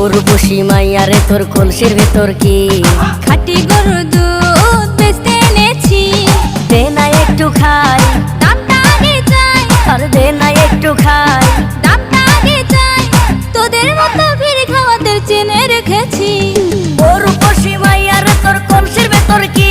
উর্বশী মাইয়ারে তোর কলসির ভেতর কি? খাটি গরু দুধ বেচতে এনেছি। দে না একটু খাই। দামটা আগে চাই। আর দে না একটু খাই। দামটা চাই। তোদের মতো ভিড় খাওয়াদের চেনে রেখেছি। মাইয়ারে তোর কলসির ভেতর কি?